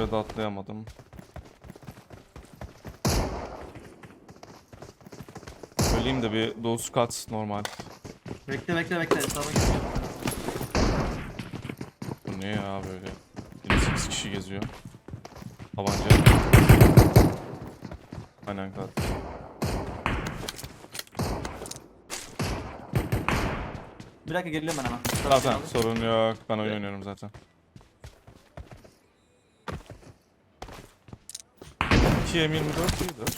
yerde atlayamadım. Öleyim de bir dose cut normal. Bekle bekle bekle. Hesaba. Bu ne ya böyle? 28 kişi geziyor. Tabanca. Aynen kat. Bir dakika geliyorum ben hemen. Zaten sorun yok. Ben oyun oynuyorum zaten. İki M24 iyidir.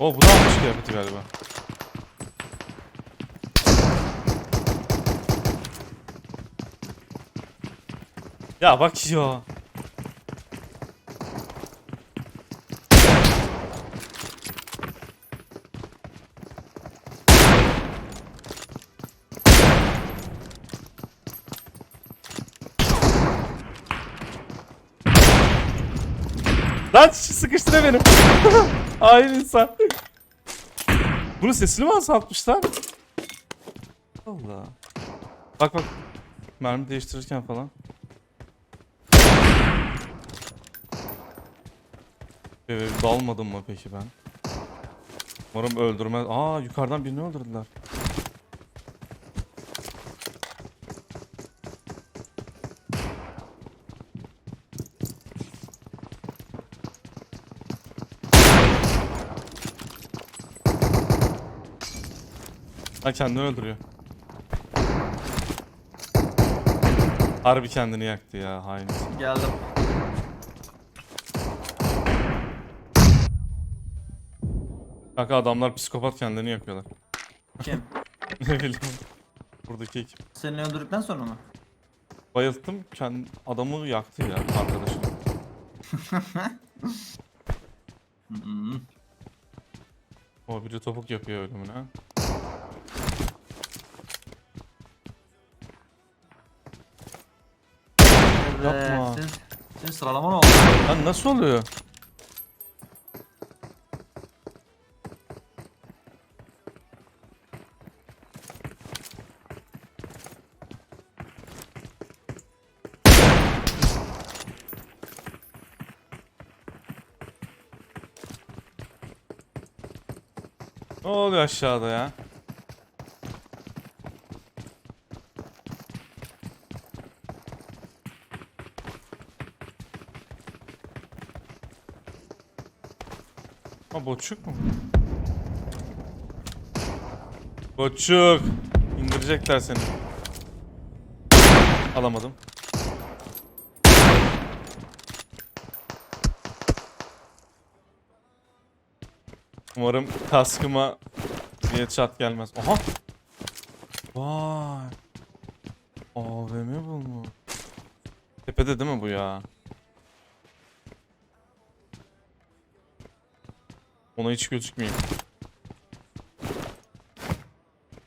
O bu da almış kıyafeti galiba. Ya bak ya. Lan sıkıştır beni. Hayır insan. Bunun sesini mi azaltmışlar? Allah. Bak bak. Mermi değiştirirken falan. Ee, dalmadım mı peki ben? Umarım öldürmez. Aa yukarıdan birini öldürdüler. Ha kendini öldürüyor. Harbi kendini yaktı ya hain. Geldim. Kanka adamlar psikopat kendini yakıyorlar. Kim? ne bileyim. Buradaki ekip. Seni öldürdükten sonra mı? Bayılttım kendi adamı yaktı ya arkadaşım. O biri topuk yapıyor ölümüne. Yapma. Senin, senin sıralama ne oldu? Lan nasıl oluyor? Ne oluyor aşağıda ya? Ha boçuk mu? Boçuk. İndirecekler seni. Alamadım. Umarım kaskıma bir çat gelmez. Aha. Vay. AVM bulmuş. Tepede değil mi bu ya? Ona hiç gözükmeyeyim.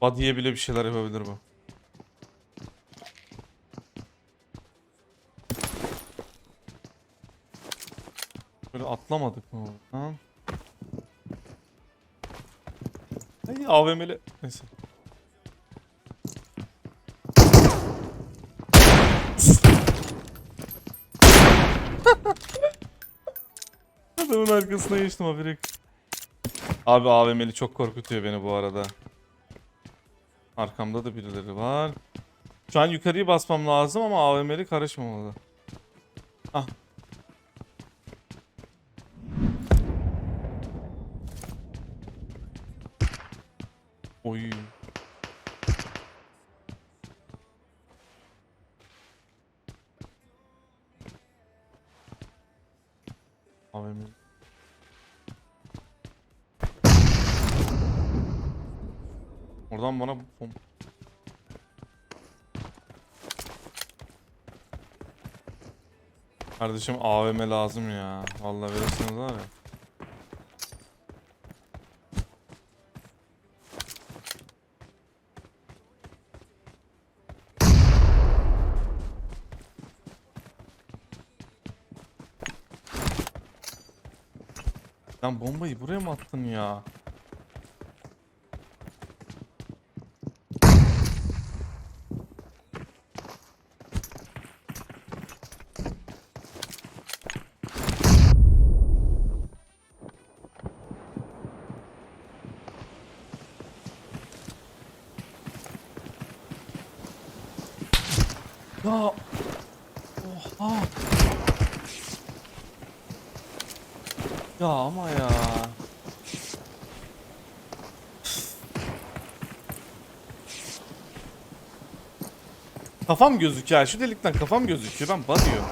Body'ye bile bir şeyler yapabilir bu. Böyle atlamadık mı? Ha? Ay AVM'li. Neyse. Adamın arkasına geçtim haberi. Abi AVM'li çok korkutuyor beni bu arada. Arkamda da birileri var. Şu an yukarıyı basmam lazım ama AVM'li karışmamalı. Ah. Bana bom Kardeşim AVM lazım ya. Vallahi verirsiniz var ya. Sen bombayı buraya mı attın? Ya Oha. Ya ama ya. Kafam gözüküyor. Şu delikten kafam gözüküyor. Ben batıyor.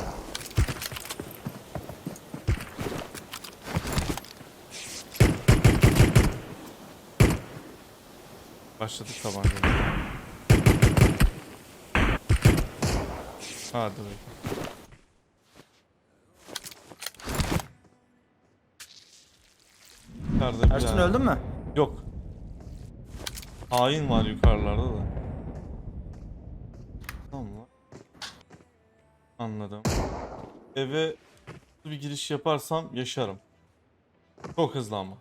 Başladık tabancayla. Hadi bakayım. Yukarıda bir Ersin öldün mü? Yok. Hain var yukarılarda da. Tamam lan. Anladım. Eve bir giriş yaparsam yaşarım. Çok hızlı ama.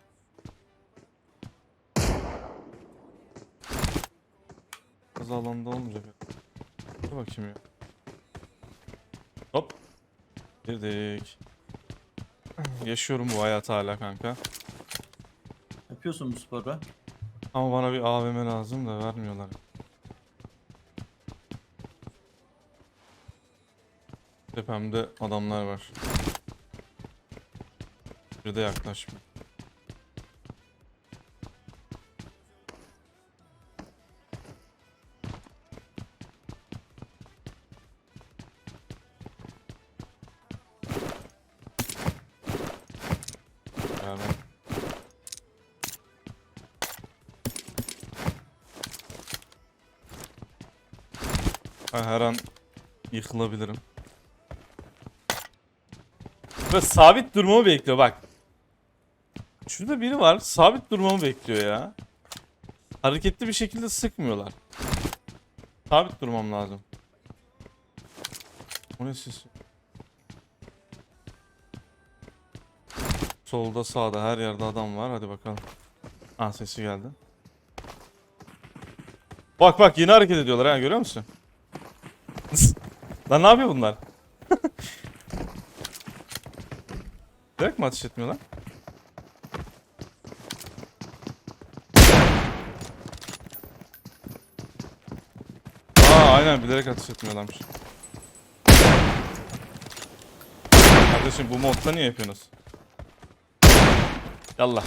Hız alanda olmayacak. Dur bakayım ya. Hop. Girdik. Yaşıyorum bu hayatı hala kanka. Yapıyorsun bu sporu. Ama bana bir AVM lazım da vermiyorlar. Tepemde adamlar var. Bir de yaklaşmıyor. Her an yıkılabilirim. Ve sabit durmamı bekliyor bak. Şurada biri var sabit durmamı bekliyor ya. Hareketli bir şekilde sıkmıyorlar. Sabit durmam lazım. O ne ses? Solda sağda her yerde adam var hadi bakalım. Ah sesi geldi. Bak bak yine hareket ediyorlar ha görüyor musun? Lan ne yapıyor bunlar? Direkt mi ateş etmiyorlar? Aa aynen bilerek ateş etmiyorlarmış. Kardeşim bu modda niye yapıyorsunuz? Yallah.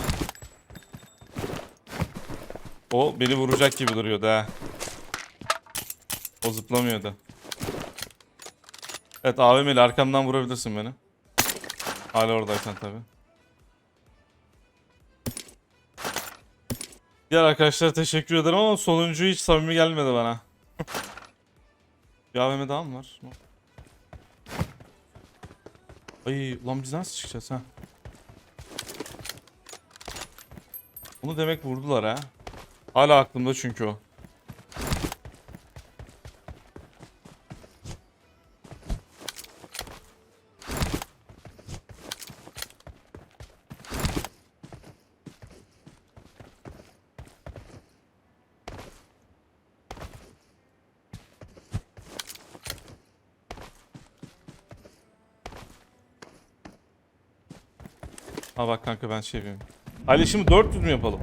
O beni vuracak gibi duruyordu ha. O zıplamıyordu. Evet AVM'li arkamdan vurabilirsin beni. Hala oradaysan tabi. Diğer arkadaşlara teşekkür ederim ama sonuncu hiç samimi gelmedi bana. Bir AVM daha mı var? Ay ulan biz nasıl çıkacağız ha? Onu demek vurdular ha. Hala aklımda çünkü o. Ha bak kanka ben şey yapayım. Paylaşımı 400 mü yapalım?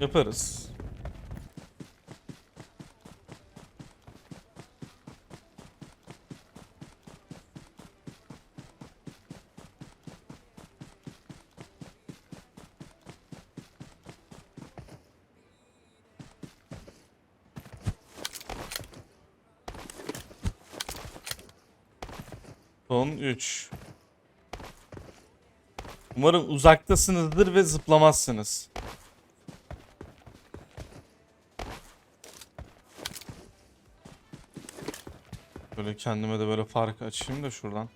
Yaparız. Son 3. Umarım uzaktasınızdır ve zıplamazsınız. Böyle kendime de böyle fark açayım da şuradan.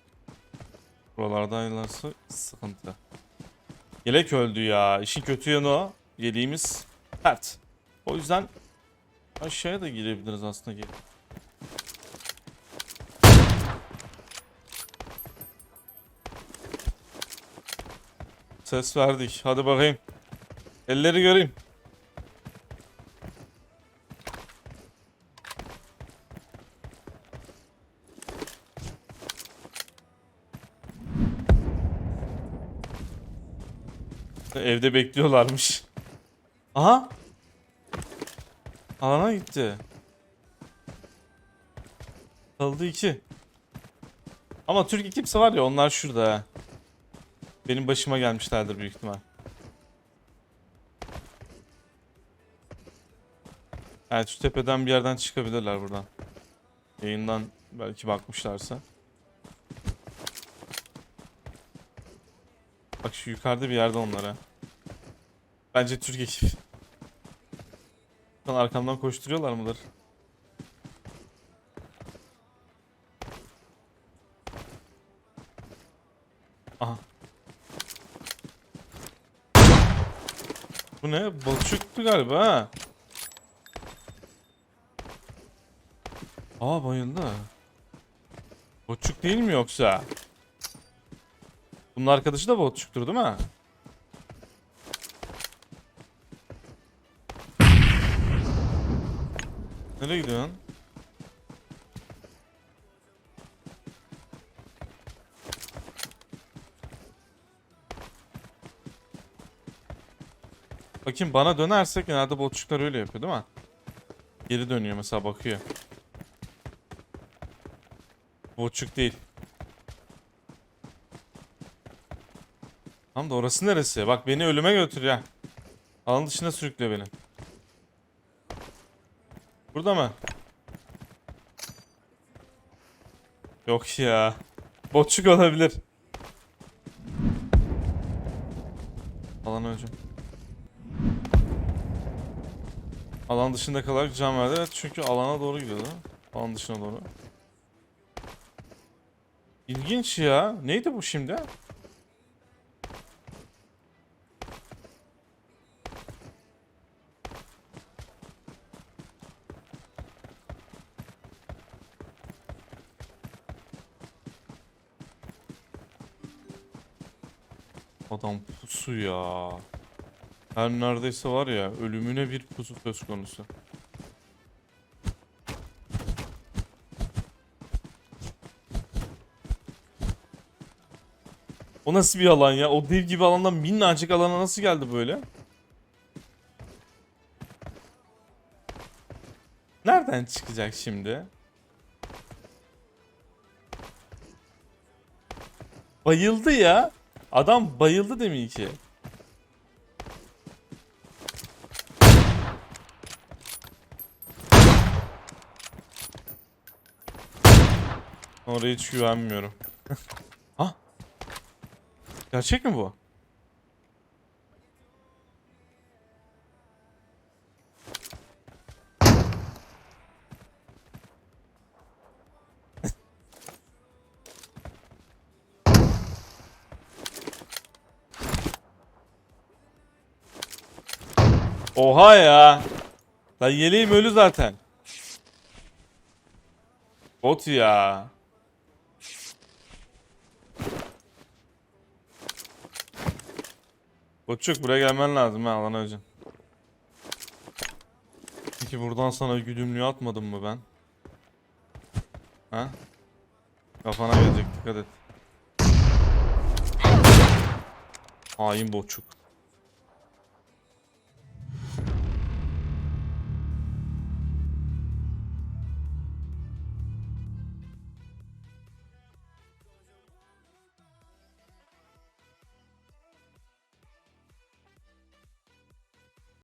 Buralarda ayrılırsa sıkıntı. Yelek öldü ya. İşin kötü yanı o. Yeleğimiz pert. O yüzden aşağıya da girebiliriz aslında. Ses verdik. Hadi bakayım. Elleri göreyim. Evde bekliyorlarmış. Aha. Alana gitti. Kaldı iki. Ama Türk ekipsi var ya onlar şurada. Benim başıma gelmişlerdir büyük ihtimal. Evet şu tepeden bir yerden çıkabilirler buradan. Yayından belki bakmışlarsa. Bak şu yukarıda bir yerde onlara. Bence Türk ekip. Arkamdan koşturuyorlar mıdır? Balıkçıktı galiba ha. Aa bayıldı. Botçuk değil mi yoksa? Bunun arkadaşı da botçuktur değil mi? Nereye gidiyorsun? Bakayım bana dönersek genelde botçuklar öyle yapıyor değil mi? Geri dönüyor mesela bakıyor. Botçuk değil. Tam da orası neresi? Bak beni ölüme götürüyor. ha. Alan dışına sürüklüyor beni. Burada mı? Yok ya. Botçuk olabilir. Alan öleceğim. Alan dışında kalarak can verdi. Evet çünkü alana doğru gidiyordu. Alan dışına doğru. İlginç ya. Neydi bu şimdi? Adam pusu ya. Her neredeyse var ya ölümüne bir pusu söz konusu. O nasıl bir alan ya? O dev gibi alandan minnacık alana nasıl geldi böyle? Nereden çıkacak şimdi? Bayıldı ya. Adam bayıldı demin ki. Oraya hiç güvenmiyorum. ha? Gerçek mi bu? Oha ya. Lan yeleğim ölü zaten. Bot ya. Botçuk buraya gelmen lazım ha Alan Hocam. Peki buradan sana güdümlüğü atmadım mı ben? Ha? Kafana gelecek dikkat et. Hain Botçuk.